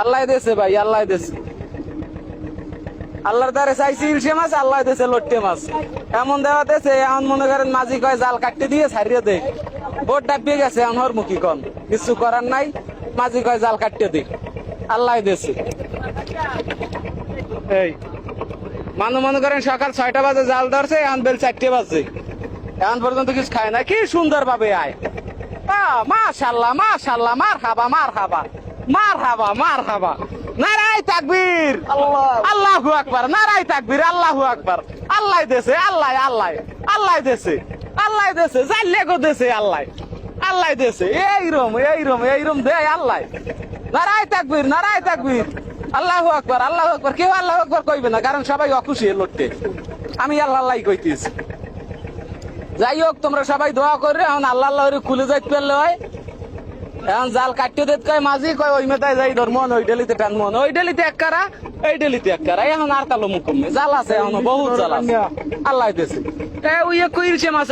আল্লাহ দেশে ভাই, আল্লাহ দেশে আল্লাহর দ্বারে চাইছি ইলশে মাছ, আল্লাহ দেশে লট্টে মাছ। এমন দেওয়া দেশে এমন মনে করেন মাঝি কয়, জাল কাটতে দিয়ে ছাড়িয়ে দে। বোট ডাবিয়ে গেছে এখন ওর মুখী কম কিছু করার নাই, মাঝি কয়, জাল কাটতে দে। আল্লাহ দেশে এই, মানু মনে করেন সকাল ছয়টা বাজে জাল ধরছে, এখন বেল চারটে বাজে। এখন পর্যন্ত কিছু খায় না, কি সুন্দর ভাবে আয় মাশাল্লাহ মাশাল্লাহ মার হাবা মার হাবা মার হাবা মার হাবা নারাই তাকবীর। আল্লাহু। আকবার নারাই তাকবীর আল্লাহু আকবার। আল্লাহ দেশে আল্লাহ আল্লাহ। আল্লাহ দেশে আল্লাহ দেশে জাল্লে গো দেশে আল্লাহ। আল্লাহ দেশে এইরম এইরম এইরম দে আল্লাহ। নারাই তাকবীর নারাই তাকবীর। আল্লাহু আকবার আল্লাহু আকবার। কেউ আল্লাহু আকবার কইবে না কারণ সবাই অখুশি লড়তে আমি আল্লাহ আল্লাহ কইতেছি। যাই হোক তোমরা সবাই দোয়া করে এখন আল্লাহ আল্লাহ খুলে যাইতে পারলে হয়। এখন জাল কাটতে দিতে কয় মাঝি কয় ওই মেতায় যাই ধর মন ওই ডেলিতে টান মন ওই ডেলিতে এক কারা এই ডেলিতে এক কারা এখন আর তালো মুকুমে জাল আছে এখন বহুত জাল আছে। আল্লাহ দিয়েছে। ওই এক কইলছে মাছ